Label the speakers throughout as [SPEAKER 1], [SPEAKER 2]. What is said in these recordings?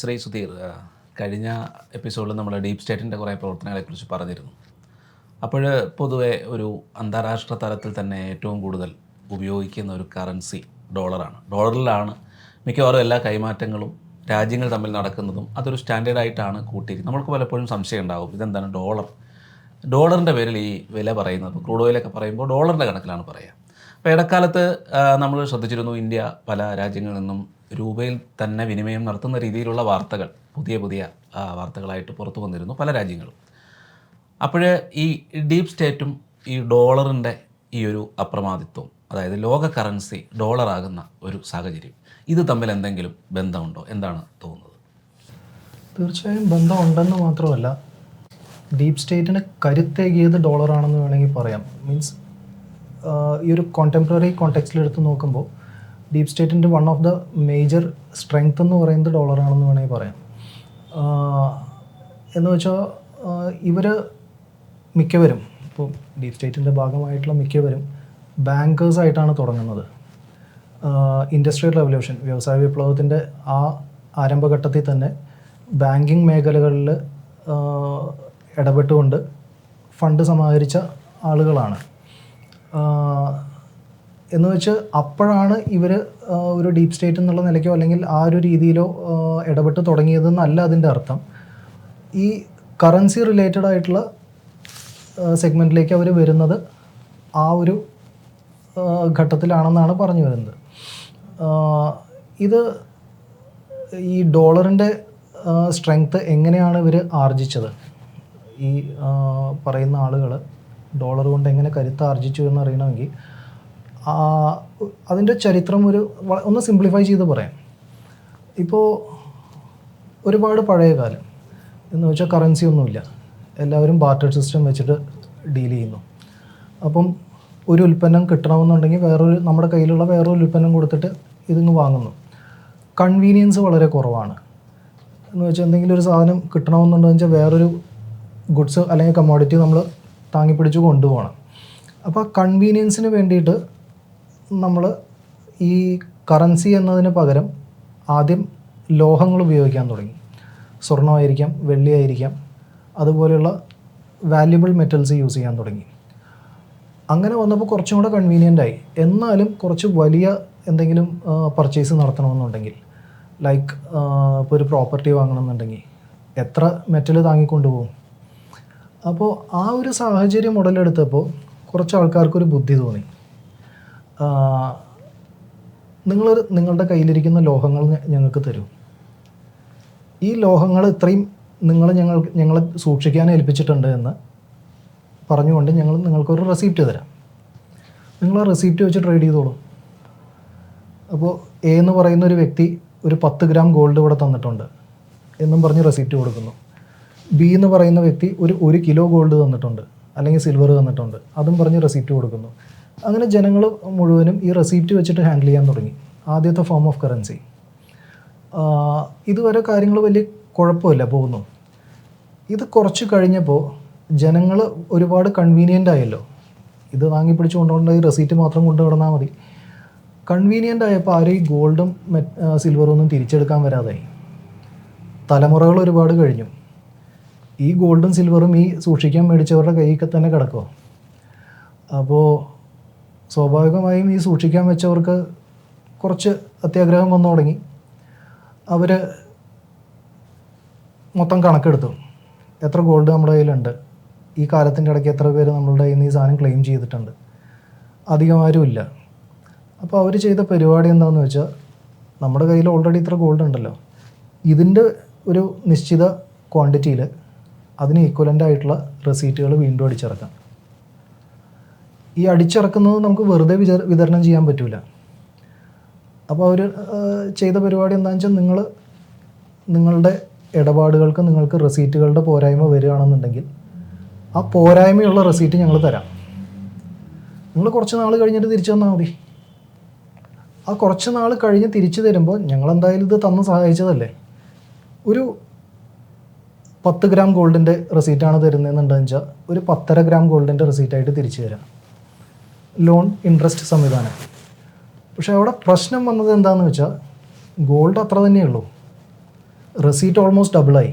[SPEAKER 1] ശ്രീ സുധീർ കഴിഞ്ഞ എപ്പിസോഡിൽ നമ്മൾ ഡീപ് സ്റ്റേറ്റിന്റെ കുറേ പ്രവർത്തനങ്ങളെക്കുറിച്ച് പറഞ്ഞിരുന്നു. അപ്പോൾ പൊതുവെ ഒരു അന്താരാഷ്ട്ര തലത്തിൽ തന്നെ ഏറ്റവും കൂടുതൽ ഉപയോഗിക്കുന്ന ഒരു കറൻസി ഡോളറാണ്. ഡോളറിലാണ് മിക്കവാറും എല്ലാ കൈമാറ്റങ്ങളും രാജ്യങ്ങൾ തമ്മിൽ നടക്കുന്നതും അതൊരു സ്റ്റാൻഡേർഡായിട്ടാണ് കൂട്ടിയിരിക്കുന്നത്. നമ്മൾക്ക് പലപ്പോഴും സംശയം ഉണ്ടാവും ഇതെന്താണ് ഡോളർ? ഡോളറിന്റെ പേരിൽ ഈ വില പറയുന്നത് ക്രൂഡ് ഓയിലൊക്കെ പറയുമ്പോൾ ഡോളറിന്റെ കണക്കിലാണ് പറയുക. അപ്പോൾ ഇടക്കാലത്ത് നമ്മൾ ശ്രദ്ധിച്ചിരുന്നു ഇന്ത്യ പല രാജ്യങ്ങളിൽ നിന്നും രൂപയിൽ തന്നെ വിനിമയം നടത്തുന്ന രീതിയിലുള്ള വാർത്തകൾ പുതിയ പുതിയ വാർത്തകളായിട്ട് പുറത്തു വന്നിരുന്നു പല രാജ്യങ്ങളും. അപ്പോൾ ഈ ഡീപ് സ്റ്റേറ്റും ഈ ഡോളറിന്റെ ഈ ഒരു അപ്രമാദിത്വം അതായത് ലോക കറൻസി ഡോളറാകുന്ന ഒരു സാഹചര്യം ഇത് തമ്മിൽ എന്തെങ്കിലും ബന്ധമുണ്ടോ? എന്താണ് തോന്നുന്നത്?
[SPEAKER 2] തീർച്ചയായും ബന്ധമുണ്ടെന്ന് മാത്രമല്ല ഡീപ് സ്റ്റേറ്റിന് കരുത്തേകിയത് ഡോളറാണെന്ന് വേണമെങ്കിൽ പറയാം. മീൻസ് ഈ ഒരു കോണ്ടംപററി കോണ്ടെക്സ്റ്റിൽ എടുത്ത് നോക്കുമ്പോൾ ഡീപ് സ്റ്റേറ്റിന്റെ one of the major strength എന്ന് പറയുന്നത് ഡോളറാണെന്ന് വേണമെങ്കിൽ പറയാം. എന്ന് വെച്ചാൽ ഇവർ മിക്കവരും ഇപ്പോൾ ഡീപ് സ്റ്റേറ്റിന്റെ ഭാഗമായിട്ടുള്ള മിക്കവരും ബാങ്കേഴ്സായിട്ടാണ് തുടങ്ങുന്നത്. ഇൻഡസ്ട്രിയൽ റെവല്യൂഷൻ വ്യവസായ വിപ്ലവത്തിന്റെ ആ ആരംഭഘട്ടത്തിൽ തന്നെ ബാങ്കിങ് മേഖലകളിൽ ഇടപെട്ടുകൊണ്ട് ഫണ്ട് സമാഹരിച്ച ആളുകളാണ്. എന്ന് വെച്ച് അപ്പോഴാണ് ഇവർ ഒരു ഡീപ് സ്റ്റേറ്റ് എന്നുള്ള നിലയ്ക്കോ അല്ലെങ്കിൽ ആ ഒരു രീതിയിലോ ഇടപെട്ട് തുടങ്ങിയതെന്നല്ല അതിന്റെ അർത്ഥം. ഈ കറൻസി റിലേറ്റഡ് ആയിട്ടുള്ള സെഗ്മെന്റിലേക്ക് അവർ വരുന്നത് ആ ഒരു ഘട്ടത്തിലാണെന്നാണ് പറഞ്ഞു വരുന്നത്. ഇത് ഈ ഡോളറിന്റെ സ്ട്രെങ്ത് എങ്ങനെയാണ് ഇവർ ആർജിച്ചത്? ഈ പറയുന്ന ആളുകൾ ഡോളർ കൊണ്ട് എങ്ങനെ കരുത്ത് ആർജിച്ചു എന്ന് അറിയണമെങ്കിൽ ആ, അതിന്റെ ചരിത്രം ഒരു ഒന്ന് സിംപ്ലിഫൈ ചെയ്ത് പറയാം. ഇപ്പോൾ ഒരുപാട് പഴയ കാലം. എന്ന് വെച്ചാൽ കറൻസി ഒന്നുമില്ല. എല്ലാവരും ബാർട്ടർ സിസ്റ്റം വെച്ചിട്ട് ഡീൽ ചെയ്യുന്നു. അപ്പം ഒരു ഉൽപ്പന്നം കിട്ടണമെന്നുണ്ടെങ്കിൽ വേറൊരു നമ്മുടെ കയ്യിലുള്ള വേറൊരു ഉൽപ്പന്നം കൊടുത്തിട്ട് ഇതിങ്ങ് വാങ്ങുന്നു. കൺവീനിയൻസ് വളരെ കുറവാണ്. എന്ന് വെച്ചാൽ എന്തെങ്കിലും ഒരു സാധനം കിട്ടണമെന്നുണ്ടെന്ന് വെച്ചാൽ വേറൊരു ഗുഡ്സ് അല്ലെങ്കിൽ കമ്മോഡിറ്റി നമ്മൾ താങ്ങിപ്പിടിച്ച് കൊണ്ടുപോകണം. അപ്പോൾ കൺവീനിയൻസിന് വേണ്ടിയിട്ട് നമ്മൾ ഈ കറൻസി എന്നതിന് പകരം ആദ്യം ലോഹങ്ങൾ ഉപയോഗിക്കാൻ തുടങ്ങി. സ്വർണമായിരിക്കാം വെള്ളിയായിരിക്കാം അതുപോലെയുള്ള വാല്യുബിൾ മെറ്റൽസ് യൂസ് ചെയ്യാൻ തുടങ്ങി. അങ്ങനെ വന്നപ്പോൾ കുറച്ചും കൂടെ കൺവീനിയന്റ് ആയി. എന്നാലും കുറച്ച് വലിയ എന്തെങ്കിലും പർച്ചേസ് നടത്തണമെന്നുണ്ടെങ്കിൽ ലൈക്ക് ഇപ്പോൾ ഒരു പ്രോപ്പർട്ടി വാങ്ങണമെന്നുണ്ടെങ്കിൽ എത്ര മെറ്റൽ താങ്ങിക്കൊണ്ടുപോകും? അപ്പോൾ ആ ഒരു സാഹചര്യം ഉടലെടുത്തപ്പോൾ കുറച്ച് ആൾക്കാർക്കൊരു ബുദ്ധി തോന്നി. നിങ്ങൾ നിങ്ങളുടെ കയ്യിലിരിക്കുന്ന ലോഹങ്ങൾ ഞങ്ങൾക്ക് തരൂ. ഈ ലോഹങ്ങൾ ഇത്രയും നിങ്ങൾ ഞങ്ങൾ ഞങ്ങളെ സൂക്ഷിക്കാൻ ഏൽപ്പിച്ചിട്ടുണ്ട് എന്ന് പറഞ്ഞുകൊണ്ട് ഞങ്ങൾ നിങ്ങൾക്കൊരു റെസിപ്റ്റ് തരാം. നിങ്ങൾ ആ റെസിപ്റ്റ് വെച്ച് ട്രേഡ് ചെയ്തോളൂ. അപ്പോൾ എ എന്ന് പറയുന്ന ഒരു വ്യക്തി ഒരു പത്ത് ഗ്രാം ഗോൾഡ് ഇവിടെ തന്നിട്ടുണ്ട് എന്നും പറഞ്ഞ് റെസിപ്റ്റ് കൊടുക്കുന്നു. ബി എന്ന് പറയുന്ന വ്യക്തി ഒരു ഒരു കിലോ ഗോൾഡ് തന്നിട്ടുണ്ട് അല്ലെങ്കിൽ സിൽവർ തന്നിട്ടുണ്ട്. അതും പറഞ്ഞ് റെസിപ്റ്റ് കൊടുക്കുന്നു. അങ്ങനെ ജനങ്ങൾ മുഴുവനും ഈ റെസീപ്റ്റ് വെച്ചിട്ട് ഹാൻഡിൽ ചെയ്യാൻ തുടങ്ങി. ആദ്യത്തെ ഫോം ഓഫ് കറൻസി ഇതുവരെ കാര്യങ്ങൾ വലിയ കുഴപ്പമില്ല പോകുന്നു. ഇത് കുറച്ച് കഴിഞ്ഞപ്പോൾ ജനങ്ങൾ ഒരുപാട് കൺവീനിയന്റ് ആയല്ലോ. ഇത് വാങ്ങി പിടിച്ച് കൊണ്ടുപോകേണ്ട ഈ റെസീറ്റ് മാത്രം കൊണ്ടു കിടന്നാൽ മതി. കൺവീനിയന്റ് ആയപ്പോൾ ആരും ഈ ഗോൾഡും സിൽവറും ഒന്നും തിരിച്ചെടുക്കാൻ വരാതായി. തലമുറകൾ ഒരുപാട് കഴിഞ്ഞു. ഈ ഗോൾഡും സിൽവറും ഈ സൂക്ഷിക്കാൻ മേടിച്ചവരുടെ കയ്യിൽ തന്നെ കിടക്കുമോ അപ്പോൾ സ്വാഭാവികമായും ഈ സൂക്ഷിക്കാൻ വെച്ചവർക്ക് കുറച്ച് അത്യാഗ്രഹം വന്നു തുടങ്ങി. അവർ മൊത്തം കണക്കെടുത്തു. എത്ര ഗോൾഡ് നമ്മുടെ കയ്യിലുണ്ട്? ഈ കാലത്തിന്റെ ഇടയ്ക്ക് എത്ര പേര് നമ്മളുടെ കയ്യിൽ നിന്ന് ഈ സാധനം ക്ലെയിം ചെയ്തിട്ടുണ്ട്? അധികം ആരും ഇല്ല. അപ്പോൾ അവർ ചെയ്ത പരിപാടി എന്താണെന്ന് വെച്ചാൽ നമ്മുടെ കയ്യിൽ ഓൾറെഡി ഇത്ര ഗോൾഡ് ഉണ്ടല്ലോ. ഇതിന്റെ ഒരു നിശ്ചിത ക്വാണ്ടിറ്റിയിൽ അതിന് ഈക്വലന്റ് ആയിട്ടുള്ള റെസീറ്റുകൾ വീണ്ടും അടിച്ചിറക്കാം. ഈ അടിച്ചിറക്കുന്നത് നമുക്ക് വെറുതെ വിചാ- വിതരണം ചെയ്യാൻ പറ്റില്ല അപ്പോൾ അവർ ചെയ്ത പരിപാടി എന്താണെന്ന് വെച്ചാൽ നിങ്ങൾ നിങ്ങളുടെ ഇടപാടുകൾക്ക് നിങ്ങൾക്ക് റെസീറ്റുകളുടെ പോരായ്മ വരികയാണെന്നുണ്ടെങ്കിൽ ആ പോരായ്മയുള്ള റെസീറ്റ് ഞങ്ങൾ തരാം. നിങ്ങൾ കുറച്ച് നാൾ കഴിഞ്ഞിട്ട് തിരിച്ചു തന്നാൽ മതി. ആ കുറച്ച് നാൾ കഴിഞ്ഞ് തിരിച്ചു തരുമ്പോൾ ഞങ്ങൾ എന്തായാലും ഇത് തന്ന് സഹായിച്ചതല്ലേ? ഒരു പത്ത് ഗ്രാം ഗോൾഡിന്റെ റെസീറ്റാണ് തരുന്നതെന്നുണ്ടെന്ന് വെച്ചാൽ ഒരു പത്തര ഗ്രാം ഗോൾഡിന്റെ റെസീറ്റായിട്ട് തിരിച്ചു തരാം. ലോൺ ഇൻട്രസ്റ്റ് സംവിധാനം. പക്ഷേ അവിടെ പ്രശ്നം വന്നത് എന്താണെന്ന് വെച്ചാൽ ഗോൾഡ് അത്ര തന്നെ ഉള്ളൂ. റെസീറ്റ് ഓൾമോസ്റ്റ് ഡബിളായി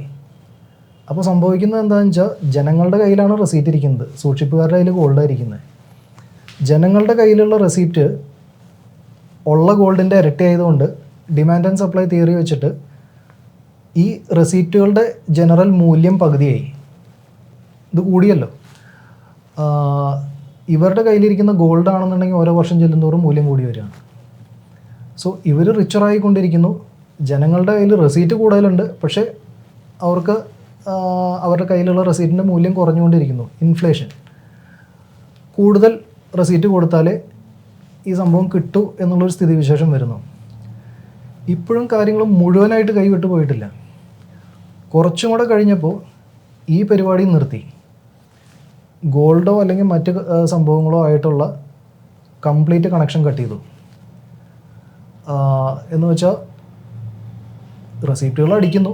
[SPEAKER 2] അപ്പോൾ സംഭവിക്കുന്നത് എന്താണെന്ന് വെച്ചാൽ ജനങ്ങളുടെ കയ്യിലാണ് റെസീറ്റ് ഇരിക്കുന്നത്. സൂക്ഷിപ്പുകാരുടെ കയ്യിൽ ഗോൾഡ് ഇരിക്കുന്നത്. ജനങ്ങളുടെ കയ്യിലുള്ള റെസീപ്റ്റ് ഉള്ള ഗോൾഡിന്റെ ഇരട്ടി ആയതുകൊണ്ട് ഡിമാൻഡ് ആൻഡ് സപ്ലൈ തിയറി വെച്ചിട്ട് ഈ റെസീറ്റുകളുടെ ജനറൽ മൂല്യം പകുതിയായി. ഇത് കൂടിയല്ലോ. ഇവരുടെ കയ്യിലിരിക്കുന്ന ഗോൾഡ് ആണെന്നുണ്ടെങ്കിൽ ഓരോ വർഷം ചെല്ലുന്നതോറും മൂല്യം കൂടി വരികയാണ്. സോ ഇവർ റിച്ചറായിക്കൊണ്ടിരിക്കുന്നു ജനങ്ങളുടെ കയ്യിൽ റെസീറ്റ് കൂടുതലുണ്ട്. പക്ഷേ അവർക്ക് അവരുടെ കയ്യിലുള്ള റെസീറ്റിന്റെ മൂല്യം കുറഞ്ഞുകൊണ്ടിരിക്കുന്നു. ഇൻഫ്ലേഷൻ കൂടുതൽ റെസീറ്റ് കൊടുത്താലേ ഈ സംഭവം കിട്ടൂ എന്നുള്ളൊരു സ്ഥിതിവിശേഷം വരുന്നു. ഇപ്പോഴും കാര്യങ്ങൾ മുഴുവനായിട്ട് കൈവിട്ട് പോയിട്ടില്ല. കുറച്ചും കൂടെ കഴിഞ്ഞപ്പോൾ ഈ പരിപാടി നിർത്തി. ഗോൾഡോ അല്ലെങ്കിൽ മറ്റ് സംഭവങ്ങളോ ആയിട്ടുള്ള കംപ്ലീറ്റ് കണക്ഷൻ കട്ട് ചെയ്തു. എന്ന് വെച്ചാൽ റെസീപ്റ്റുകൾ അടിക്കുന്നു.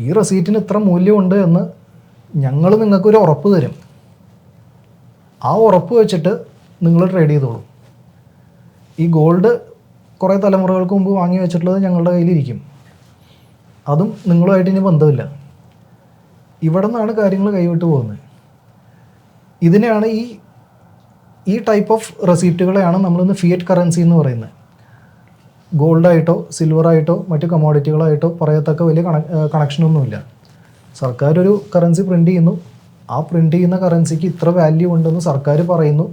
[SPEAKER 2] ഈ റെസീറ്റിന് ഇത്ര മൂല്യമുണ്ട് എന്ന് ഞങ്ങൾ നിങ്ങൾക്കൊരു ഉറപ്പ് തരും. ആ ഉറപ്പ് വെച്ചിട്ട് നിങ്ങൾ ട്രേഡ് ചെയ്തോളൂ. ഈ ഗോൾഡ് കുറേ തലമുറകൾക്ക് മുമ്പ് വാങ്ങി വെച്ചിട്ടുള്ളത് ഞങ്ങളുടെ കയ്യിലിരിക്കും. അതും നിങ്ങളുമായിട്ട് ഇനി ബന്ധമില്ല. ഇവിടെ നിന്നാണ് കാര്യങ്ങൾ കൈവിട്ട് പോകുന്നത്. ഇതിനെയാണ് ഈ ഈ ടൈപ്പ് ഓഫ് റെസീപ്റ്റുകളെയാണ് നമ്മളിന്ന് ഫിയറ്റ് കറൻസി എന്ന് പറയുന്നത്. ഗോൾഡായിട്ടോ സിൽവറായിട്ടോ മറ്റു കമോഡിറ്റികളായിട്ടോ പറയത്തക്ക വലിയ കണ കണക്ഷനൊന്നുമില്ല സർക്കാർ ഒരു കറൻസി പ്രിന്റ് ചെയ്യുന്നു. ആ പ്രിന്റ് ചെയ്യുന്ന കറൻസിക്ക് ഇത്ര വാല്യൂ ഉണ്ടെന്ന് സർക്കാർ പറയുന്നു.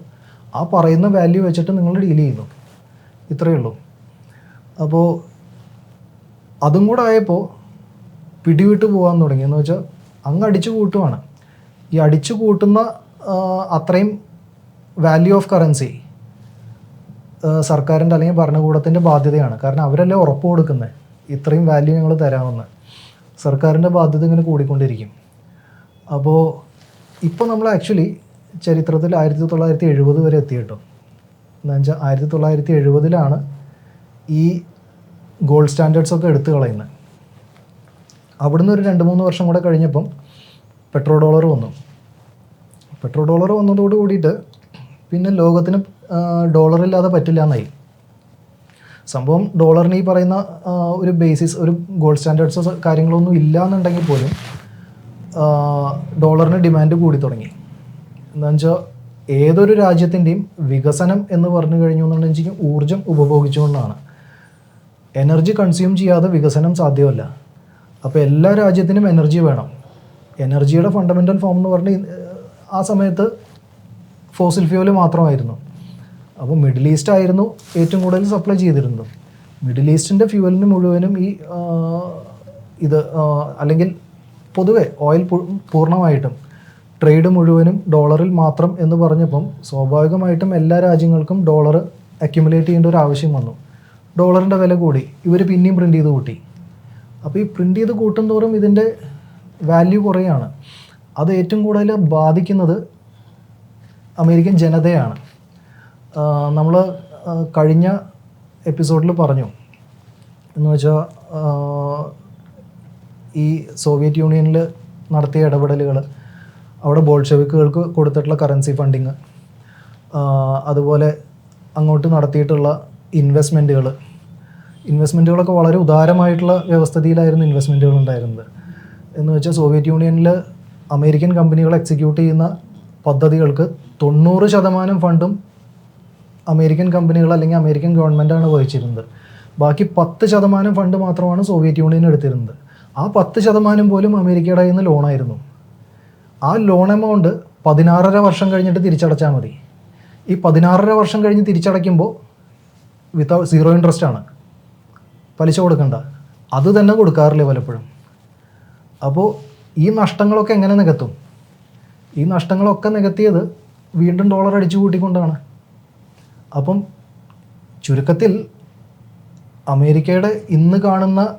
[SPEAKER 2] ആ പറയുന്ന വാല്യൂ വെച്ചിട്ട് നിങ്ങൾ ഡീൽ ചെയ്യുന്നു. ഇത്രയേ ഉള്ളൂ. അപ്പോൾ അതും കൂടെ ആയപ്പോൾ പിടിവിട്ട് പോകാൻ തുടങ്ങി. എന്ന് വെച്ചാൽ അങ്ങ് അടിച്ചു കൂട്ടുവാണ്. ഈ അടിച്ചു കൂട്ടുന്ന അത്രയും വാല്യൂ ഓഫ് കറൻസി സർക്കാരിന്റെ അല്ലെങ്കിൽ ഭരണകൂടത്തിന്റെ ബാധ്യതയാണ്. കാരണം അവരല്ലേ ഉറപ്പ് കൊടുക്കുന്നത് ഇത്രയും വാല്യൂ ഞങ്ങൾ തരാമെന്ന്. സർക്കാരിന്റെ ബാധ്യത ഇങ്ങനെ കൂടിക്കൊണ്ടിരിക്കും. അപ്പോൾ ഇപ്പോൾ നമ്മൾ ആക്ച്വലി ചരിത്രത്തിൽ ആയിരത്തി തൊള്ളായിരത്തി എഴുപത് വരെ എത്തി കേട്ടോ. എന്ന് വെച്ചാൽ ആയിരത്തി തൊള്ളായിരത്തി എഴുപതിലാണ് ഈ ഗോൾഡ് സ്റ്റാൻഡേർഡ്സ് ഒക്കെ എടുത്തു കളയുന്നത് അവിടുന്ന് ഒരു രണ്ട് മൂന്ന് വർഷം കൂടെ കഴിഞ്ഞപ്പം പെട്രോ ഡോളർ വന്നു. പെട്രോ ഡോളർ വന്നതോട് കൂടിയിട്ട് പിന്നെ ലോകത്തിന് ഡോളർ ഇല്ലാതെ പറ്റില്ല എന്നായി. സംഭവം ഡോളറിന് ഈ പറയുന്ന ഒരു ബേസിസ് ഒരു ഗോൾഡ് സ്റ്റാൻഡേർഡ്സോ കാര്യങ്ങളൊന്നും ഇല്ല എന്നുണ്ടെങ്കിൽ പോലും ഡോളറിന് ഡിമാൻഡ് കൂടി തുടങ്ങി. എന്താണെന്ന് വെച്ചാൽ ഏതൊരു രാജ്യത്തിന്റെയും വികസനം എന്ന് പറഞ്ഞു കഴിഞ്ഞു എന്നുണ്ടെങ്കിൽ ഊർജം ഉപഭോഗിച്ചുകൊണ്ടാണ്. എനർജി കൺസ്യൂം ചെയ്യാതെ വികസനം സാധ്യമല്ല. അപ്പോൾ എല്ലാ രാജ്യത്തിനും എനർജി വേണം. എനർജിയുടെ ഫണ്ടമെന്റൽ ഫോം എന്ന് പറഞ്ഞ് ആ സമയത്ത് ഫോസിൽ ഫ്യൂവൽ മാത്രമായിരുന്നു. അപ്പോൾ മിഡിൽ ഈസ്റ്റ് ആയിരുന്നു ഏറ്റവും കൂടുതൽ സപ്ലൈ ചെയ്തിരുന്നത്. മിഡിൽ ഈസ്റ്റിന്റെ ഫ്യൂവലിന് മുഴുവനും ഈ ഇത് അല്ലെങ്കിൽ പൊതുവെ ഓയിൽ പൂർണമായിട്ടും ട്രേഡ് മുഴുവനും ഡോളറിൽ മാത്രം എന്ന് പറഞ്ഞപ്പം സ്വാഭാവികമായിട്ടും എല്ലാ രാജ്യങ്ങൾക്കും ഡോളർ അക്യുമുലേറ്റ് ചെയ്യേണ്ട ഒരു ആവശ്യം വന്നു. ഡോളറിന്റെ വില കൂടി. ഇവർ പിന്നെയും പ്രിന്റ് ചെയ്ത് കൂട്ടി. അപ്പോൾ ഈ പ്രിന്റ് ചെയ്ത് കൂട്ടും തോറും ഇതിന്റെ വാല്യൂ കുറയാണ്. അത് ഏറ്റവും കൂടുതൽ ബാധിക്കുന്നത് അമേരിക്കൻ ജനതയാണ്. നമ്മൾ കഴിഞ്ഞ എപ്പിസോഡിൽ പറഞ്ഞു. എന്ന് വെച്ചാൽ ഈ സോവിയറ്റ് യൂണിയനിൽ നടത്തിയ ഇടപെടലുകൾ അവിടെ ബോൾഷെവിക്കുകൾക്ക് കൊടുത്തിട്ടുള്ള കറൻസി ഫണ്ടിങ് അതുപോലെ അങ്ങോട്ട് നടത്തിയിട്ടുള്ള ഇൻവെസ്റ്റ്മെന്റുകൾ ഇൻവെസ്റ്റ്മെന്റുകളൊക്കെ വളരെ ഉദാരമായിട്ടുള്ള വ്യവസ്ഥിതിയിലായിരുന്നു ഇൻവെസ്റ്റ്മെന്റുകൾ ഉണ്ടായിരുന്നത്. എന്ന് വെച്ചാൽ സോവിയറ്റ് യൂണിയനിൽ അമേരിക്കൻ കമ്പനികൾ എക്സിക്യൂട്ട് ചെയ്യുന്ന പദ്ധതികൾക്ക് തൊണ്ണൂറ് ശതമാനം ഫണ്ടും അമേരിക്കൻ കമ്പനികൾ അല്ലെങ്കിൽ അമേരിക്കൻ ഗവൺമെന്റാണ് വഹിച്ചിരുന്നത്. ബാക്കി പത്ത് ശതമാനം ഫണ്ട് മാത്രമാണ് സോവിയറ്റ് യൂണിയൻ എടുത്തിരുന്നത്. ആ പത്ത് ശതമാനം പോലും അമേരിക്കയുടെ കയ്യിൽ നിന്ന് ലോണായിരുന്നു ആ ലോൺ എമൗണ്ട് പതിനാറര വർഷം കഴിഞ്ഞിട്ട് തിരിച്ചടച്ചാൽ മതി. ഈ പതിനാറര വർഷം കഴിഞ്ഞ് തിരിച്ചടയ്ക്കുമ്പോൾ വിത്തൗട്ട് സീറോ ഇൻട്രസ്റ്റ് ആണ്. പലിശ കൊടുക്കണ്ട. അത് തന്നെ കൊടുക്കാറില്ല പലപ്പോഴും. അപ്പോൾ ഈ നഷ്ടങ്ങളൊക്കെ എങ്ങനെ നികത്തും? ഈ നഷ്ടങ്ങളൊക്കെ നികത്തിയത് വീണ്ടും ഡോളർ അടിച്ചു കൂട്ടിക്കൊണ്ടാണ്. അപ്പം ചുരുക്കത്തിൽ അമേരിക്കയുടെ ഇന്ന് കാണുന്ന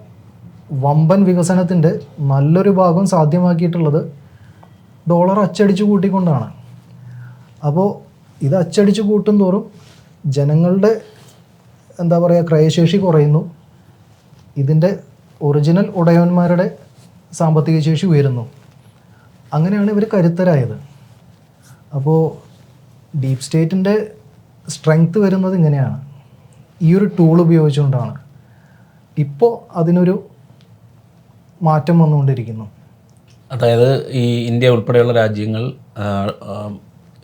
[SPEAKER 2] വമ്പൻ വികസനത്തിന്റെ നല്ലൊരു ഭാഗം സാധ്യമാക്കിയിട്ടുള്ളത് ഡോളർ അച്ചടിച്ചു കൂട്ടിക്കൊണ്ടാണ്. അപ്പോൾ ഇത് അച്ചടിച്ചു കൂട്ടും തോറും ജനങ്ങളുടെ എന്താ പറയുക ക്രയശേഷി കുറയുന്നു. ഇതിന്റെ ഒറിജിനൽ ഉടയവന്മാരുടെ സാമ്പത്തിക ശേഷി ഉയരുന്നു. അങ്ങനെയാണ് ഇവർ കരുത്തരായത്. അപ്പോൾ ഡീപ് സ്റ്റേറ്റിന്റെ സ്ട്രെങ്ത് വരുന്നത് ഇങ്ങനെയാണ്. ഈ ഒരു ടൂൾ ഉപയോഗിച്ചുകൊണ്ടാണ്. ഇപ്പോൾ അതിനൊരു മാറ്റം വന്നുകൊണ്ടിരിക്കുന്നു.
[SPEAKER 1] അതായത് ഈ ഇന്ത്യ ഉൾപ്പെടെയുള്ള രാജ്യങ്ങൾ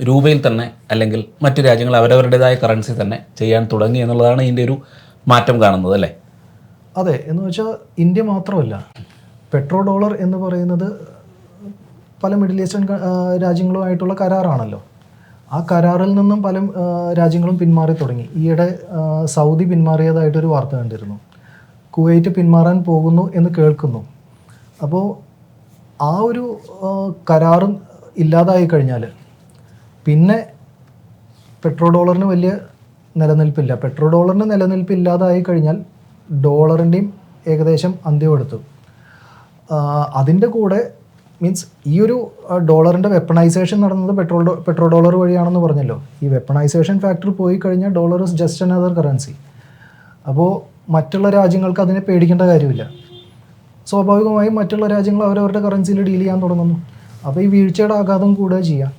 [SPEAKER 1] രൂപയിൽ തന്നെ അല്ലെങ്കിൽ മറ്റു രാജ്യങ്ങൾ അവരവരുടേതായ കറൻസി തന്നെ ചെയ്യാൻ തുടങ്ങി എന്നുള്ളതാണ് ഇതിന്റെ ഒരു മാറ്റം കാണുന്നത് അല്ലേ?
[SPEAKER 2] അതെ എന്ന് വെച്ചാൽ ഇന്ത്യ മാത്രമല്ല. പെട്രോ ഡോളർ എന്ന് പറയുന്നത് പല മിഡിൽ ഈസ്റ്റേൺ രാജ്യങ്ങളുമായിട്ടുള്ള കരാറാണല്ലോ. ആ കരാറിൽ നിന്നും പല രാജ്യങ്ങളും പിന്മാറി തുടങ്ങി. ഈയിടെ സൗദി പിന്മാറിയതായിട്ടൊരു വാർത്ത കണ്ടിരുന്നു. കുവൈറ്റ് പിന്മാറാൻ പോകുന്നു എന്ന് കേൾക്കുന്നു. അപ്പോൾ ആ ഒരു കരാറും ഇല്ലാതായി കഴിഞ്ഞാൽ പിന്നെ പെട്രോ ഡോളറിന് വലിയ നിലനിൽപ്പില്ല. പെട്രോ ഡോളറിന് നിലനിൽപ്പ് ഇല്ലാതായി കഴിഞ്ഞാൽ ഡോളറിന്റെയും ഏകദേശം അന്ത്യം എടുത്തു. അതിന്റെ കൂടെ മീൻസ് ഈ ഒരു ഡോളറിന്റെ വെപ്പണൈസേഷൻ നടന്നത് പെട്രോൾ പെട്രോ ഡോളർ വഴിയാണെന്ന് പറഞ്ഞല്ലോ. ഈ വെപ്പണൈസേഷൻ ഫാക്ടർ പോയി കഴിഞ്ഞാൽ dollar is just another currency അപ്പോൾ മറ്റുള്ള രാജ്യങ്ങൾക്ക് അതിനെ പേടിക്കേണ്ട കാര്യമില്ല. സ്വാഭാവികമായും മറ്റുള്ള രാജ്യങ്ങൾ അവരവരുടെ കറൻസിയിൽ ഡീൽ ചെയ്യാൻ തുടങ്ങുന്നു. അപ്പോൾ ഈ വീഴ്ചയുടെ ആഘാതം കൂടുക ചെയ്യാം.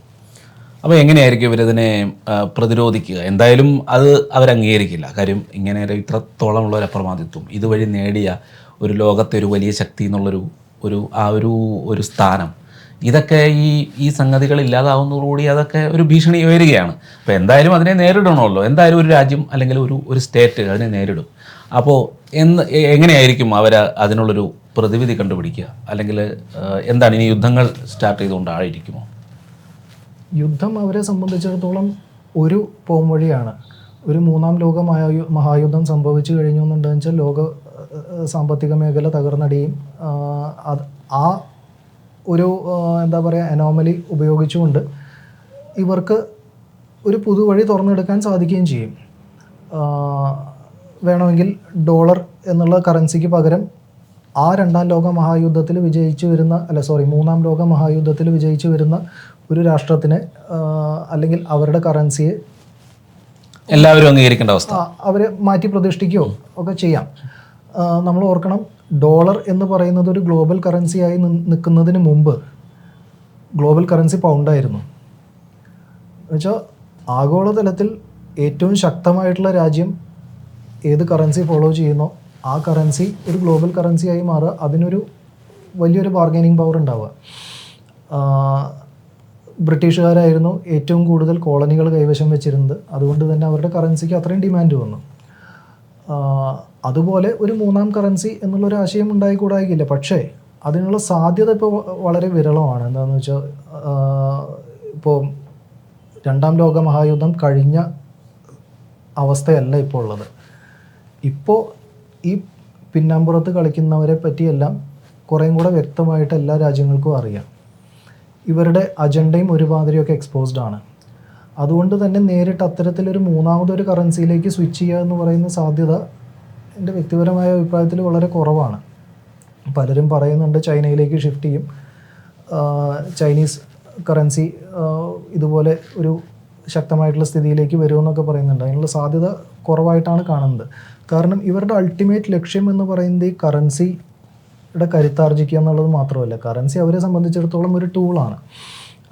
[SPEAKER 1] അപ്പോൾ എങ്ങനെയായിരിക്കും ഇവരിതിനെ പ്രതിരോധിക്കുക? എന്തായാലും അത് അവരംഗീകരിക്കില്ല. കാര്യം ഇങ്ങനെ ഇത്രത്തോളമുള്ള ഒരു അപ്രമാദിത്വം. ഇതുവഴി നേടിയ ഒരു ലോകത്തെ ഒരു വലിയ ശക്തി എന്നുള്ളൊരു ഒരു ആ ഒരു ഒരു സ്ഥാനം. ഇതൊക്കെ ഈ ഈ സംഗതികൾ ഇല്ലാതാവുന്നതോടുകൂടി അതൊക്കെ ഒരു ഭീഷണി ഉയരുകയാണ്. അപ്പോൾ എന്തായാലും അതിനെ നേരിടണമല്ലോ. എന്തായാലും ഒരു രാജ്യം അല്ലെങ്കിൽ ഒരു ഒരു സ്റ്റേറ്റ് അതിനെ നേരിടും. അപ്പോൾ എന്ന് എങ്ങനെയായിരിക്കും അവർ അതിനുള്ളൊരു പ്രതിവിധി കണ്ടുപിടിക്കുക? അല്ലെങ്കിൽ എന്താണ് ഇനി യുദ്ധങ്ങൾ സ്റ്റാർട്ട് ചെയ്തുകൊണ്ടായിരിക്കുമോ?
[SPEAKER 2] യുദ്ധം അവരെ സംബന്ധിച്ചിടത്തോളം ഒരു പോംവഴിയാണ്. ഒരു മൂന്നാം ലോക മഹായു മഹായുദ്ധം സംഭവിച്ചു കഴിഞ്ഞു എന്നുണ്ടെന്ന് വെച്ചാൽ ലോക സാമ്പത്തിക മേഖല തകർന്നടിയും അത് ആ ഒരു എന്താ പറയുക അനോമലി ഉപയോഗിച്ചുകൊണ്ട് ഇവർക്ക് ഒരു പുതുവഴി തുറന്നെടുക്കാൻ സാധിക്കുകയും ചെയ്യും. വേണമെങ്കിൽ ഡോളർ എന്നുള്ള കറൻസിക്ക് പകരം ആ രണ്ടാം ലോക മഹായുദ്ധത്തിൽ വിജയിച്ചു വരുന്ന അല്ല സോറി മൂന്നാം ലോക മഹായുദ്ധത്തിൽ വിജയിച്ചു വരുന്ന ഒരു രാഷ്ട്രത്തിനെ അല്ലെങ്കിൽ അവരുടെ കറൻസിയെ
[SPEAKER 1] എല്ലാവരും അംഗീകരിക്കേണ്ട അവസ്ഥ.
[SPEAKER 2] അവരെ മാറ്റി പ്രതിഷ്ഠിക്കുകയോ ഒക്കെ ചെയ്യാം. നമ്മൾ ഓർക്കണം ഡോളർ എന്ന് പറയുന്നത് ഒരു ഗ്ലോബൽ കറൻസിയായി നിൽക്കുന്നതിന് മുമ്പ് ഗ്ലോബൽ കറൻസി പൗണ്ടായിരുന്നു എന്നുവെച്ചാൽ ആഗോളതലത്തിൽ ഏറ്റവും ശക്തമായിട്ടുള്ള രാജ്യം ഏത് കറൻസി ഫോളോ ചെയ്യുന്നോ ആ കറൻസി ഒരു ഗ്ലോബൽ കറൻസിയായി മാറുക അതിനൊരു വലിയൊരു ബാർഗൈനിങ് പവർ ഉണ്ടാവുക. ബ്രിട്ടീഷുകാരായിരുന്നു ഏറ്റവും കൂടുതൽ കോളനികൾ കൈവശം വെച്ചിരുന്നത്. അതുകൊണ്ട് തന്നെ അവരുടെ കറൻസിക്ക് അത്രയും ഡിമാൻഡ് വന്നു. അതുപോലെ ഒരു മൂന്നാം കറൻസി എന്നുള്ളൊരു ആശയം ഉണ്ടായിക്കൂടായിക്കില്ല. പക്ഷേ അതിനുള്ള സാധ്യത ഇപ്പോൾ വളരെ വിരളമാണ്. എന്താണെന്ന് വെച്ചാൽ ഇപ്പോൾ രണ്ടാം ലോക മഹായുദ്ധം കഴിഞ്ഞ അവസ്ഥയല്ല ഇപ്പോൾ ഉള്ളത്. ഇപ്പോൾ ഈ പിന്നാമ്പുറത്ത് കളിക്കുന്നവരെ പറ്റിയെല്ലാം കുറേയും കൂടെ വ്യക്തമായിട്ട് എല്ലാ രാജ്യങ്ങൾക്കും അറിയാം. ഇവരുടെ അജണ്ടയും ഒരുമാതിരിയൊക്കെ എക്സ്പോസ്ഡ് ആണ്. അതുകൊണ്ട് തന്നെ നേരിട്ട് അത്തരത്തിലൊരു മൂന്നാമതൊരു കറൻസിയിലേക്ക് സ്വിച്ച് ചെയ്യുക എന്ന് പറയുന്ന സാധ്യത എന്റെ വ്യക്തിപരമായ അഭിപ്രായത്തിൽ വളരെ കുറവാണ്. പലരും പറയുന്നുണ്ട് ചൈനയിലേക്ക് ഷിഫ്റ്റ് ചെയ്യും. ചൈനീസ് കറൻസി ഇതുപോലെ ഒരു ശക്തമായിട്ടുള്ള സ്ഥിതിയിലേക്ക് വരുമെന്നൊക്കെ പറയുന്നുണ്ട്. അതിനുള്ള സാധ്യത കുറവായിട്ടാണ് കാണുന്നത്. കാരണം ഇവരുടെ അൾട്ടിമേറ്റ് ലക്ഷ്യം എന്ന് പറയുന്നത് ഈ കറൻസിയുടെ കരുത്താർജിക്കുക എന്നുള്ളത് മാത്രമല്ല. കറൻസി അവരെ സംബന്ധിച്ചിടത്തോളം ഒരു ടൂളാണ്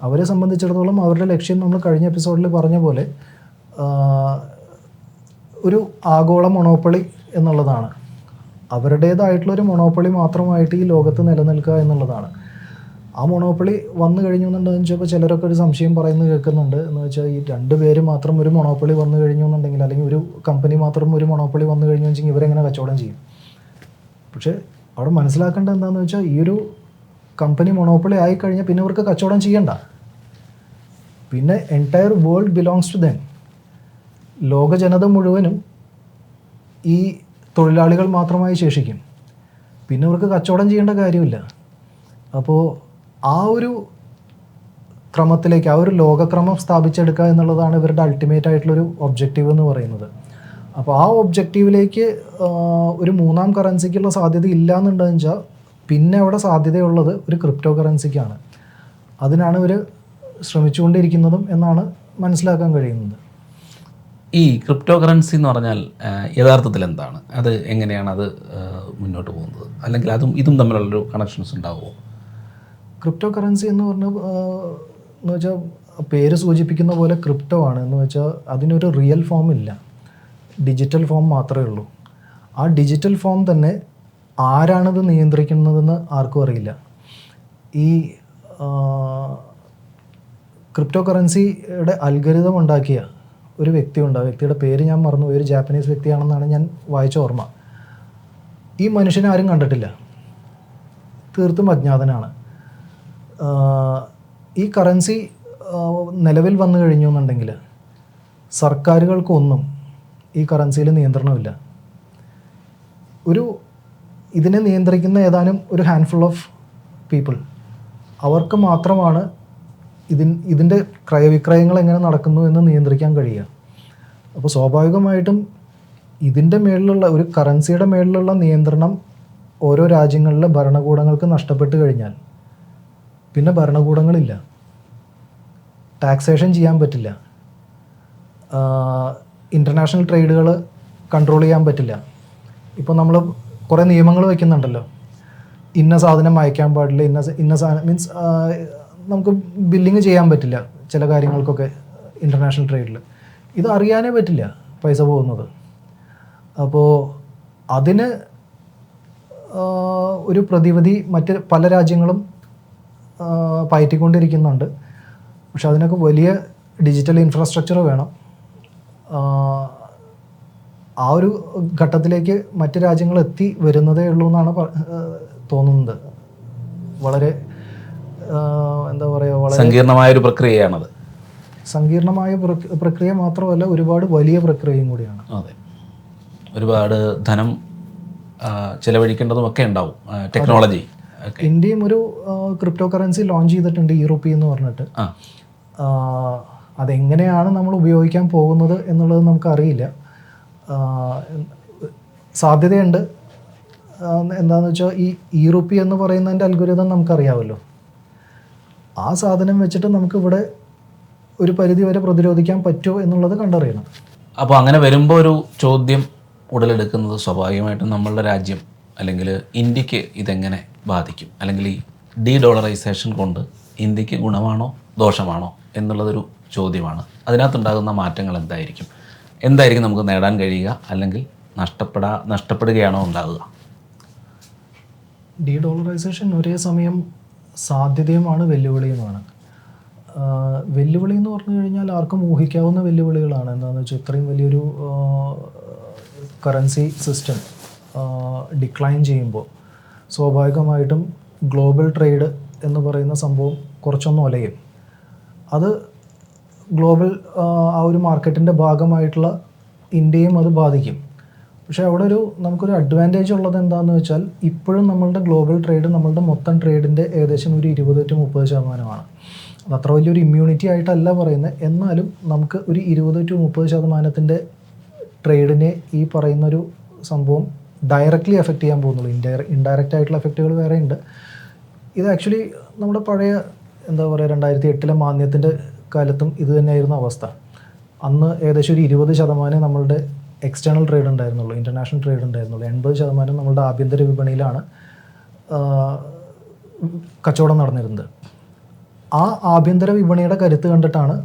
[SPEAKER 2] അവരെ സംബന്ധിച്ചിടത്തോളം അവരുടെ ലക്ഷ്യം നമ്മൾ കഴിഞ്ഞ എപ്പിസോഡിൽ പറഞ്ഞ പോലെ ഒരു ആഗോള മൊണോപ്പൊളി എന്നുള്ളതാണ്. അവരുടേതായിട്ടുള്ള ഒരു മൊണോപ്പൊളി മാത്രമായിട്ട് ഈ ലോകത്ത് നിലനിൽക്കുക എന്നുള്ളതാണ്. ആ മൊണോപ്പൊളി വന്നു കഴിഞ്ഞു എന്നുണ്ടെന്ന് വെച്ചപ്പോൾ ചിലരൊക്കെ ഒരു സംശയം പറയുന്നു കേൾക്കുന്നുണ്ട്. എന്ന് വെച്ചാൽ ഈ രണ്ട് പേര് മാത്രം ഒരു മൊണോപ്പൊളി വന്നു കഴിഞ്ഞു എന്നുണ്ടെങ്കിൽ അല്ലെങ്കിൽ ഒരു കമ്പനി മാത്രം ഒരു മൊണോപ്പൊളി വന്നു കഴിഞ്ഞു വെച്ചെങ്കിൽ ഇവരെങ്ങനെ കച്ചവടം ചെയ്യും? പക്ഷേ അവിടെ മനസ്സിലാക്കേണ്ടത് എന്താണെന്ന് വെച്ചാൽ ഈ ഒരു കമ്പനി മൊണോപ്പൊളി ആയി കഴിഞ്ഞാൽ പിന്നെ ഇവർക്ക് കച്ചവടം ചെയ്യണ്ട. പിന്നെ entire world belongs to them ലോക ജനത മുഴുവനും ഈ തൊഴിലാളികൾ മാത്രമായി ശേഷിക്കും. പിന്നെ ഇവർക്ക് കച്ചവടം ചെയ്യേണ്ട കാര്യമില്ല. അപ്പോൾ ആ ഒരു ക്രമത്തിലേക്ക് ആ ഒരു ലോകക്രമം സ്ഥാപിച്ചെടുക്കുക എന്നുള്ളതാണ് ഇവരുടെ അൾട്ടിമേറ്റ് ആയിട്ടുള്ളൊരു ഒബ്ജക്റ്റീവ് എന്ന് പറയുന്നത്. അപ്പോൾ ആ ഒബ്ജക്റ്റീവിലേക്ക് ഒരു മൂന്നാം കറൻസിക്കുള്ള സാധ്യത ഇല്ല എന്നുണ്ടെന്ന് വെച്ചാൽ പിന്നെ അവിടെ സാധ്യതയുള്ളത് ഒരു ക്രിപ്റ്റോ കറൻസിക്കാണ് അതിനാണ് ഇവർ ശ്രമിച്ചുകൊണ്ടിരിക്കുന്നതും എന്നാണ് മനസ്സിലാക്കാൻ കഴിയുന്നത്.
[SPEAKER 1] ഈ ക്രിപ്റ്റോ കറൻസി എന്ന് പറഞ്ഞാൽ യഥാർത്ഥത്തിൽ എന്താണ്? അത് എങ്ങനെയാണ് അത് മുന്നോട്ട് പോകുന്നത്? അല്ലെങ്കിൽ അതും ഇതും തമ്മിലുള്ളൊരു കണക്ഷൻസ് ഉണ്ടാവുമോ?
[SPEAKER 2] ക്രിപ്റ്റോ കറൻസി എന്ന് പറഞ്ഞ എന്ന് വെച്ചാൽ പേര് സൂചിപ്പിക്കുന്ന പോലെ ക്രിപ്റ്റോ ആണ്. എന്ന് വെച്ചാൽ അതിനൊരു റിയൽ ഫോം ഇല്ല. ഡിജിറ്റൽ ഫോം മാത്രമേ ഉള്ളൂ. ആ ഡിജിറ്റൽ ഫോം തന്നെ ആരാണിത് നിയന്ത്രിക്കുന്നതെന്ന് ആർക്കും അറിയില്ല. ഈ ക്രിപ്റ്റോ കറൻസിയുടെ അൽഗരിതം ഉണ്ടാക്കിയ ഒരു വ്യക്തിയുണ്ട്. ആ വ്യക്തിയുടെ പേര് ഞാൻ മറന്നു ഒരു ജാപ്പനീസ് വ്യക്തിയാണെന്നാണ് ഞാൻ വായിച്ച ഓർമ്മ. ഈ മനുഷ്യനെ ആരും കണ്ടിട്ടില്ല. തീർത്തും അജ്ഞാതനാണ്. ഈ കറൻസി നിലവിൽ വന്നു കഴിഞ്ഞു എന്നുണ്ടെങ്കിൽ സർക്കാരുകൾക്കൊന്നും ഈ കറൻസിയിൽ നിയന്ത്രണമില്ല. ഒരു ഇതിനെ നിയന്ത്രിക്കുന്ന ഏതാനും ഒരു ഹാൻഡ്ഫുൾ ഓഫ് പീപ്പിൾ അവർക്ക് മാത്രമാണ് ഇതിൻ ഇതിന്റെ ക്രയവിക്രയങ്ങൾ എങ്ങനെ നടക്കുന്നു എന്ന് നിയന്ത്രിക്കാൻ കഴിയുക. അപ്പോൾ സ്വാഭാവികമായിട്ടും ഇതിന്റെ മേളിലുള്ള ഒരു കറൻസിയുടെ മേളിലുള്ള നിയന്ത്രണം ഓരോ രാജ്യങ്ങളിലെ ഭരണകൂടങ്ങൾക്ക് നഷ്ടപ്പെട്ട് കഴിഞ്ഞാൽ പിന്നെ ഭരണകൂടങ്ങളില്ല. ടാക്സേഷൻ ചെയ്യാൻ പറ്റില്ല. ഇന്റർനാഷണൽ ട്രേഡുകൾ കൺട്രോൾ ചെയ്യാൻ പറ്റില്ല. ഇപ്പോൾ നമ്മൾ കുറേ നിയമങ്ങൾ വയ്ക്കുന്നുണ്ടല്ലോ ഇന്ന സാധനം അയക്കാൻ പാടില്ല ഇന്ന ഇന്ന സാധനം മീൻസ് നമുക്ക് ബില്ലിങ് ചെയ്യാൻ പറ്റില്ല ചില കാര്യങ്ങൾക്കൊക്കെ ഇന്റർനാഷണൽ ട്രേഡിൽ ഇത് അറിയാനേ പറ്റില്ല പൈസ പോകുന്നത്. അപ്പോൾ അതിന് ഒരു പ്രതിവിധി മറ്റ് പല രാജ്യങ്ങളും പയറ്റിക്കൊണ്ടിരിക്കുന്നുണ്ട്. പക്ഷെ അതിനൊക്കെ വലിയ ഡിജിറ്റൽ ഇൻഫ്രാസ്ട്രക്ചർ വേണം. ആ, ഒരു ഘട്ടത്തിലേക്ക് മറ്റു രാജ്യങ്ങൾ എത്തി വരുന്നതേ ഉള്ളൂ എന്നാണ് തോന്നുന്നത്. വളരെ എന്താ പറയുക വളരെ
[SPEAKER 1] സങ്കീർണമായ ഒരു പ്രക്രിയയാണത്.
[SPEAKER 2] സങ്കീർണമായ പ്രക്രിയ മാത്രമല്ല ഒരുപാട് വലിയ പ്രക്രിയയും കൂടിയാണ്.
[SPEAKER 1] അതെ. ഒരുപാട് ധനം ആ, ചെലവഴിക്കേണ്ടതും ഒക്കെ ഉണ്ടാവും ടെക്നോളജി
[SPEAKER 2] ഇന്ത്യയും ഒരു ക്രിപ്റ്റോ കറൻസി ലോഞ്ച് ചെയ്തിട്ടുണ്ട് യൂറോപ്പി എന്ന് പറഞ്ഞിട്ട്. അതെങ്ങനെയാണ് നമ്മൾ ഉപയോഗിക്കാൻ പോകുന്നത് എന്നുള്ളത് നമുക്കറിയില്ല. സാധ്യതയുണ്ട്. എന്താണെന്ന് വെച്ചാൽ ഈ ഈറുപ്പി എന്ന് പറയുന്നതിന്റെ അൽഗുരിതം നമുക്കറിയാമല്ലോ ആ സാധനം വെച്ചിട്ട് നമുക്കിവിടെ ഒരു പരിധി വരെ പ്രതിരോധിക്കാൻ പറ്റുമോ എന്നുള്ളത് കണ്ടറിയണം.
[SPEAKER 1] അപ്പോൾ അങ്ങനെ വരുമ്പോൾ ഒരു ചോദ്യം ഉടലെടുക്കുന്നത് സ്വാഭാവികമായിട്ടും നമ്മളുടെ രാജ്യം അല്ലെങ്കിൽ ഇന്ത്യയ്ക്ക് ഇതെങ്ങനെ ബാധിക്കും? അല്ലെങ്കിൽ ഈ ഡീ ഡോളറൈസേഷൻ കൊണ്ട് ഇന്ത്യയ്ക്ക് ഗുണമാണോ ദോഷമാണോ എന്നുള്ളതൊരു ചോദ്യമാണ്. അതിനകത്തുണ്ടാകുന്ന മാറ്റങ്ങൾ എന്തായിരിക്കും? എന്തായിരിക്കും നമുക്ക് നേടാൻ കഴിയുക? അല്ലെങ്കിൽ നഷ്ടപ്പെടാ നഷ്ടപ്പെടുകയാണോ ഉണ്ടാവുക?
[SPEAKER 2] ഡി ഡോളറൈസേഷൻ ഒരേ സമയം സാധ്യതയുമാണ് വെല്ലുവിളിയുമാണ് വെല്ലുവിളി എന്ന് പറഞ്ഞു കഴിഞ്ഞാൽ ആർക്കും ഊഹിക്കാവുന്ന വെല്ലുവിളികളാണ്. എന്താണെന്ന് വെച്ചാൽ ഇത്രയും വലിയൊരു കറൻസി സിസ്റ്റം ഡിക്ലൈൻ ചെയ്യുമ്പോൾ സ്വാഭാവികമായിട്ടും ഗ്ലോബൽ ട്രേഡ് എന്ന് പറയുന്ന സംഭവം കുറച്ചൊന്നും ഒലയും. അത് ഗ്ലോബൽ ആ ഒരു മാർക്കറ്റിന്റെ ഭാഗമായിട്ടുള്ള ഇന്ത്യയും അത് ബാധിക്കും. പക്ഷേ അവിടെ ഒരു നമുക്കൊരു അഡ്വാന്റേജ് ഉള്ളത് എന്താണെന്ന് വെച്ചാൽ ഇപ്പോഴും നമ്മളുടെ ഗ്ലോബൽ ട്രേഡ് നമ്മളുടെ മൊത്തം ട്രേഡിന്റെ ഏകദേശം ഒരു ഇരുപത് ടു മുപ്പത് ശതമാനമാണ്. അത് അത്ര വലിയൊരു ഇമ്മ്യൂണിറ്റി ആയിട്ടല്ല പറയുന്നത്. എന്നാലും നമുക്ക് ഒരു ഇരുപത് ടു മുപ്പത് ശതമാനത്തിന്റെ ട്രേഡിനെ ഈ പറയുന്നൊരു സംഭവം ഡയറക്റ്റ്ലി എഫക്റ്റ് ചെയ്യാൻ പോകുന്നുള്ളൂ. ഇൻഡയറ ഇൻഡയറക്റ്റ് ആയിട്ടുള്ള എഫക്റ്റുകൾ വേറെ ഉണ്ട് ഇത് ആക്ച്വലി നമ്മുടെ പഴയ എന്താ പറയുക രണ്ടായിരത്തി എട്ടിലെ മാന്യത്തിന്റെ കാലത്തും ഇത് തന്നെയായിരുന്നു അവസ്ഥ. അന്ന് ഏകദേശം ഒരു ഇരുപത് ശതമാനം നമ്മളുടെ എക്സ്റ്റേണൽ ട്രേഡ് ഉണ്ടായിരുന്നുള്ളൂ ഇന്റർനാഷണൽ ട്രേഡ് ഉണ്ടായിരുന്നുള്ളൂ. എൺപത് ശതമാനം നമ്മളുടെ ആഭ്യന്തര വിപണിയിലാണ് കച്ചവടം നടന്നിരുന്നത്. ആ ആഭ്യന്തര വിപണിയുടെ കരുത്ത് കണ്ടിട്ടാണ്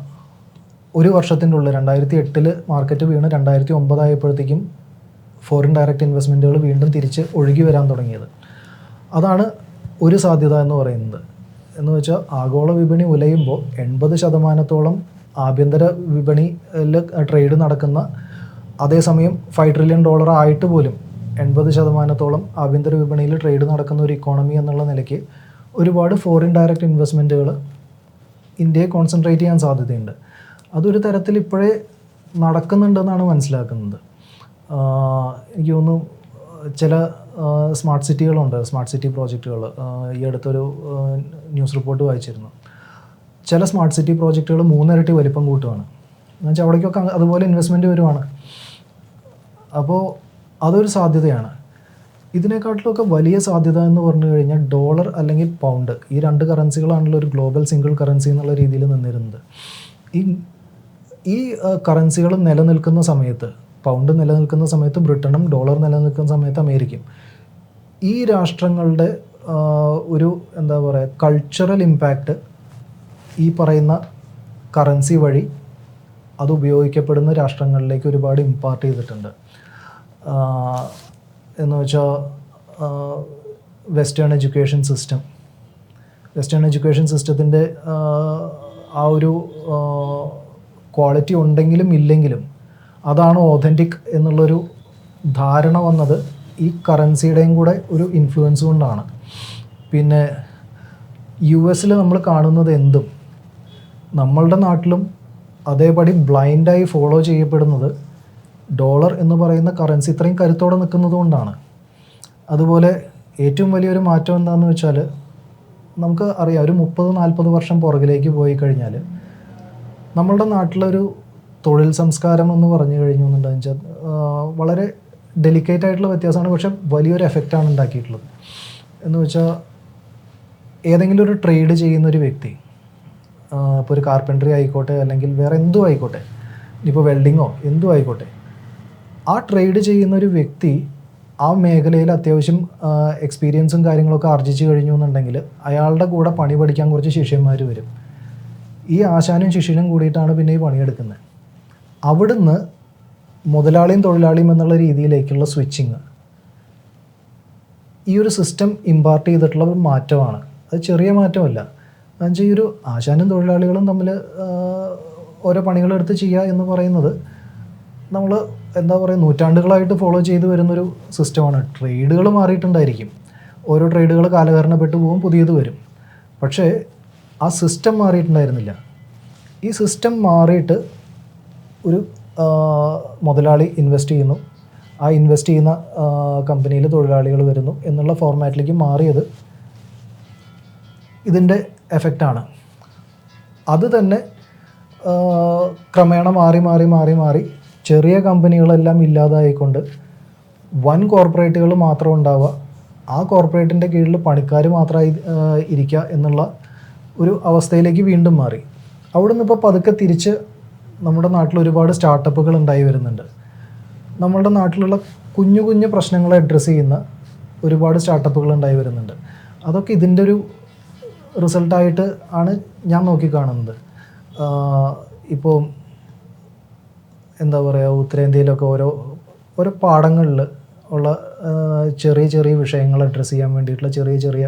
[SPEAKER 2] ഒരു വർഷത്തിന്റെ ഉള്ളിൽ രണ്ടായിരത്തി എട്ടിൽ മാർക്കറ്റ് വീണ് രണ്ടായിരത്തി ഒമ്പതായപ്പോഴത്തേക്കും ഫോറിൻ ഡയറക്റ്റ് ഇൻവെസ്റ്റ്മെന്റുകൾ വീണ്ടും തിരിച്ച് ഒഴുകി വരാൻ തുടങ്ങിയത്. അതാണ് ഒരു സാധ്യത എന്ന് പറയുന്നത്. എന്ന് വെച്ചാൽ ആഗോള വിപണി ഉലയുമ്പോൾ എൺപത് ശതമാനത്തോളം ആഭ്യന്തര വിപണിയിൽ ട്രേഡ് നടക്കുന്ന അതേസമയം ഫൈവ് ട്രില്യൺ ഡോളർ ആയിട്ട് പോലും എൺപത് ശതമാനത്തോളം ആഭ്യന്തര വിപണിയിൽ ട്രേഡ് നടക്കുന്ന ഒരു ഇക്കോണമി എന്നുള്ള നിലയ്ക്ക് ഒരുപാട് ഫോറിൻ ഡയറക്റ്റ് ഇൻവെസ്റ്റ്മെന്റുകൾ ഇന്ത്യയെ കോൺസെൻട്രേറ്റ് ചെയ്യാൻ സാധ്യതയുണ്ട്. അതൊരു തരത്തിൽ ഇപ്പോഴേ നടക്കുന്നുണ്ടെന്നാണ് മനസ്സിലാക്കുന്നത്. എനിക്ക് തോന്നുന്നു ചില സ്മാർട്ട് സിറ്റികളുണ്ട് സ്മാർട്ട് സിറ്റി പ്രോജക്റ്റുകൾ. ഈ അടുത്തൊരു ന്യൂസ് റിപ്പോർട്ട് വായിച്ചിരുന്നു. ചില സ്മാർട്ട് സിറ്റി പ്രോജക്റ്റുകൾ മൂന്നിരട്ടി വലിപ്പം കൂട്ടുകയാണ് എന്നുവെച്ചാൽ അവിടേക്കൊക്കെ അതുപോലെ ഇൻവെസ്റ്റ്മെന്റ് വരുവാണ്. അപ്പോൾ അതൊരു സാധ്യതയാണ്. ഇതിനെക്കാട്ടിലൊക്കെ വലിയ സാധ്യത എന്ന് പറഞ്ഞു കഴിഞ്ഞാൽ ഡോളർ അല്ലെങ്കിൽ പൗണ്ട്. ഈ രണ്ട് കറൻസികളാണല്ലോ ഒരു ഗ്ലോബൽ സിംഗിൾ കറൻസി എന്നുള്ള രീതിയിൽ നിന്നിരുന്നത്. ഈ ഈ കറൻസികൾ നിലനിൽക്കുന്ന സമയത്ത് പൗണ്ട് നിലനിൽക്കുന്ന സമയത്ത് ബ്രിട്ടനും ഡോളർ നിലനിൽക്കുന്ന സമയത്ത് അമേരിക്കയും. ഈ രാഷ്ട്രങ്ങളുടെ ഒരു എന്താ പറയുക കൾച്ചറൽ ഇമ്പാക്റ്റ് ഈ പറയുന്ന കറൻസി വഴി അത് ഉപയോഗിക്കപ്പെടുന്ന രാഷ്ട്രങ്ങളിലേക്ക് ഒരുപാട് ഇമ്പാർട്ട് ചെയ്തിട്ടുണ്ട്. എന്ന് വെച്ചാൽ western education system western education സിസ്റ്റത്തിന്റെ ആ ഒരു ക്വാളിറ്റി ഉണ്ടെങ്കിലും ഇല്ലെങ്കിലും അതാണ് ഓതന്റിക് എന്നുള്ളൊരു ധാരണ വന്നത് ഈ കറൻസിയുടെയും കൂടെ ഒരു ഇൻഫ്ലുവൻസ് കൊണ്ടാണ്. പിന്നെ യു എസിൽ നമ്മൾ കാണുന്നത് എന്തും? നമ്മളുടെ നാട്ടിലും അതേപടി ബ്ലൈൻഡായി ഫോളോ ചെയ്യപ്പെടുന്നത് ഡോളർ എന്ന് പറയുന്ന കറൻസി ഇത്രയും കരുത്തോടെ നിൽക്കുന്നത് കൊണ്ടാണ്. അതുപോലെ ഏറ്റവും വലിയൊരു മാറ്റം എന്താണെന്ന് വെച്ചാൽ നമുക്ക് അറിയാം ഒരു മുപ്പത് നാൽപ്പത് വർഷം പുറകിലേക്ക് പോയി കഴിഞ്ഞാൽ നമ്മളുടെ നാട്ടിലൊരു തൊഴിൽ സംസ്കാരം എന്ന് പറഞ്ഞു കഴിഞ്ഞു എന്നുണ്ടെന്ന് വെച്ചാൽ വളരെ ഡെലിക്കേറ്റ് ആയിട്ടുള്ള വ്യത്യാസമാണ് പക്ഷെ വലിയൊരു എഫക്റ്റാണ് ഉണ്ടാക്കിയിട്ടുള്ളത്. എന്ന് വെച്ചാൽ ഏതെങ്കിലും ഒരു ട്രേഡ് ചെയ്യുന്ന ഒരു വ്യക്തി ഇപ്പോൾ ഒരു കാർപ്പൻട്രി ആയിക്കോട്ടെ അല്ലെങ്കിൽ വേറെ എന്തും ആയിക്കോട്ടെ ഇനിയിപ്പോൾ വെൽഡിങ്ങോ എന്തും ആയിക്കോട്ടെ ആ ട്രേഡ് ചെയ്യുന്ന ഒരു വ്യക്തി ആ മേഖലയിൽ അത്യാവശ്യം എക്സ്പീരിയൻസും കാര്യങ്ങളൊക്കെ ആർജിച്ചു കഴിഞ്ഞു എന്നുണ്ടെങ്കിൽ അയാളുടെ കൂടെ പണി പഠിക്കാൻ കുറച്ച് ശിഷ്യന്മാർ വരും. ഈ ആശാനും ശിഷ്യനും കൂടിയിട്ടാണ് പിന്നെ ഈ പണിയെടുക്കുന്നത്. അവിടുന്ന് മുതലാളിയും തൊഴിലാളിയും എന്നുള്ള രീതിയിലേക്കുള്ള സ്വിച്ചിങ് ഈ ഒരു സിസ്റ്റം ഇമ്പാർട്ട് ചെയ്തിട്ടുള്ള ഒരു മാറ്റമാണ്. അത് ചെറിയ മാറ്റമല്ല. എന്നുവെച്ചാൽ ഈ ഒരു ആശാനും തൊഴിലാളികളും തമ്മിൽ ഓരോ പണികളെടുത്ത് ചെയ്യുക എന്ന് പറയുന്നത് നമ്മൾ എന്താ പറയുക നൂറ്റാണ്ടുകളായിട്ട് ഫോളോ ചെയ്തു വരുന്നൊരു സിസ്റ്റമാണ് ട്രേഡുകൾ മാറിയിട്ടുണ്ടായിരിക്കും. ഓരോ ട്രേഡുകൾ കാലഹരണപ്പെട്ട് പോകും പുതിയത് വരും. പക്ഷേ ആ സിസ്റ്റം മാറിയിട്ടുണ്ടായിരുന്നില്ല. ഈ സിസ്റ്റം മാറിയിട്ട് ഒരു മുതലാളി ഇൻവെസ്റ്റ് ചെയ്യുന്നു. ആ ഇൻവെസ്റ്റ് ചെയ്യുന്ന കമ്പനിയിൽ തൊഴിലാളികൾ വരുന്നു എന്നുള്ള ഫോർമാറ്റിലേക്ക് മാറിയത് ഇതിന്റെ എഫക്റ്റാണ് അത് തന്നെ ക്രമേണ മാറി മാറി മാറി മാറി ചെറിയ കമ്പനികളെല്ലാം ഇല്ലാതായിക്കൊണ്ട് വൻ കോർപ്പറേറ്റുകൾ മാത്രം ഉണ്ടാവുക ആ കോർപ്പറേറ്റിന്റെ കീഴിൽ പണിക്കാർ മാത്രമായി ഇരിക്കുക എന്നുള്ള ഒരു അവസ്ഥയിലേക്ക് വീണ്ടും മാറി. അവിടുന്ന് ഇപ്പോൾ പതുക്കെ തിരിച്ച് നമ്മുടെ നാട്ടിൽ ഒരുപാട് സ്റ്റാർട്ടപ്പുകൾ ഉണ്ടായി വരുന്നുണ്ട്. നമ്മളുടെ നാട്ടിലുള്ള കുഞ്ഞു കുഞ്ഞു പ്രശ്നങ്ങളെ അഡ്രസ്സ് ചെയ്യുന്ന ഒരുപാട് സ്റ്റാർട്ടപ്പുകൾ ഉണ്ടായി വരുന്നുണ്ട്. അതൊക്കെ ഇതിന്റെ ഒരു റിസൾട്ടായിട്ട് ആണ് ഞാൻ നോക്കിക്കാണുന്നത്. ഇപ്പോൾ എന്താ പറയുക ഉത്തരേന്ത്യയിലൊക്കെ ഓരോ ഓരോ പാടങ്ങളിൽ ഉള്ള ചെറിയ ചെറിയ വിഷയങ്ങൾ അഡ്രസ്സ് ചെയ്യാൻ വേണ്ടിയിട്ടുള്ള ചെറിയ ചെറിയ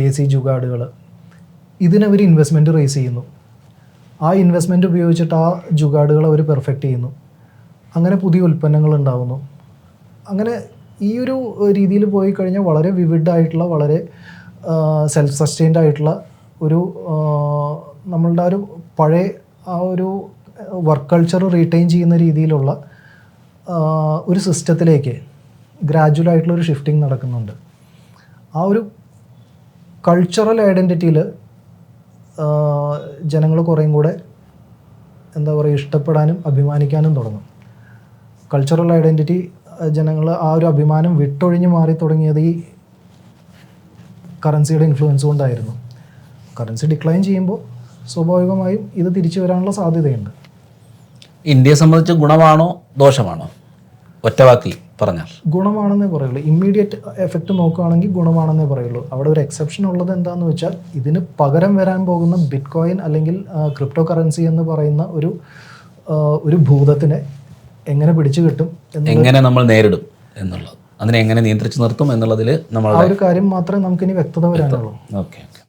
[SPEAKER 2] ദേശീയ ജുഗാടുകൾ ഇതിനവർ ഇൻവെസ്റ്റ്മെന്റ് റേസ് ചെയ്യുന്നു. ആ ഇൻവെസ്റ്റ്മെന്റ് ഉപയോഗിച്ചിട്ട് ആ ജുഗാടുകൾ അവർ പെർഫെക്റ്റ് ചെയ്യുന്നു. അങ്ങനെ പുതിയ ഉൽപ്പന്നങ്ങൾ ഉണ്ടാകുന്നു അങ്ങനെ ഈ ഒരു രീതിയിൽ പോയി കഴിഞ്ഞാൽ വളരെ വിവിഡ് ആയിട്ടുള്ള വളരെ സെൽഫ് സസ്റ്റെയിൻഡ് ആയിട്ടുള്ള ഒരു നമ്മളുടെ ഒരു പഴയ ആ ഒരു വർക്ക് കൾച്ചർ റീറ്റെയിൻ ചെയ്യുന്ന രീതിയിലുള്ള ഒരു സിസ്റ്റത്തിലേക്ക് ഗ്രാജുവൽ ആയിട്ടുള്ള ഒരു ഷിഫ്റ്റിംഗ് നടക്കുന്നുണ്ട്. ആ ഒരു കൾച്ചറൽ ഐഡന്റിറ്റിയിൽ ജനങ്ങൾ കുറേയും കൂടെ എന്താ പറയുക ഇഷ്ടപ്പെടാനും അഭിമാനിക്കാനും തുടങ്ങും. കൾച്ചറൽ ഐഡന്റിറ്റി ജനങ്ങൾ ആ ഒരു അഭിമാനം വിട്ടൊഴിഞ്ഞ് മാറി തുടങ്ങിയത് ഈ കറൻസിയുടെ ഇൻഫ്ലുവൻസ് കൊണ്ടായിരുന്നു. കറൻസി ഡിക്ലൈൻ ചെയ്യുമ്പോൾ സ്വാഭാവികമായും ഇത് തിരിച്ചു വരാനുള്ള സാധ്യതയുണ്ട്.
[SPEAKER 1] ഇന്ത്യയെ സംബന്ധിച്ച് ഗുണമാണോ ദോഷമാണോ? ഒറ്റവാക്കിൽ. പറഞ്ഞാൽ.
[SPEAKER 2] ഗുണമാണെന്നേ പറയുള്ളൂ. ഇമ്മീഡിയറ്റ് എഫക്റ്റ് നോക്കുകയാണെങ്കിൽ ഗുണമാണെന്നേ പറയുള്ളൂ. അവിടെ ഒരു എക്സെപ്ഷൻ ഉള്ളത് എന്താണെന്ന് വെച്ചാൽ ഇതിന് പകരം വരാൻ പോകുന്ന ബിറ്റ് കോയിൻ അല്ലെങ്കിൽ ക്രിപ്റ്റോ കറൻസി എന്ന് പറയുന്ന ഒരു ഒരു ഭൂതത്തിനെ എങ്ങനെ പിടിച്ചു കിട്ടും
[SPEAKER 1] എങ്ങനെ നമ്മൾ നേരിടും എന്നുള്ളത്. അതിനെ എങ്ങനെ നിയന്ത്രിച്ചു നിർത്തും എന്നുള്ളതിൽ നമ്മൾ
[SPEAKER 2] ആ ഒരു കാര്യം മാത്രമേ നമുക്കിനി വ്യക്തത വരാനുള്ളൂ.
[SPEAKER 1] Okay okay.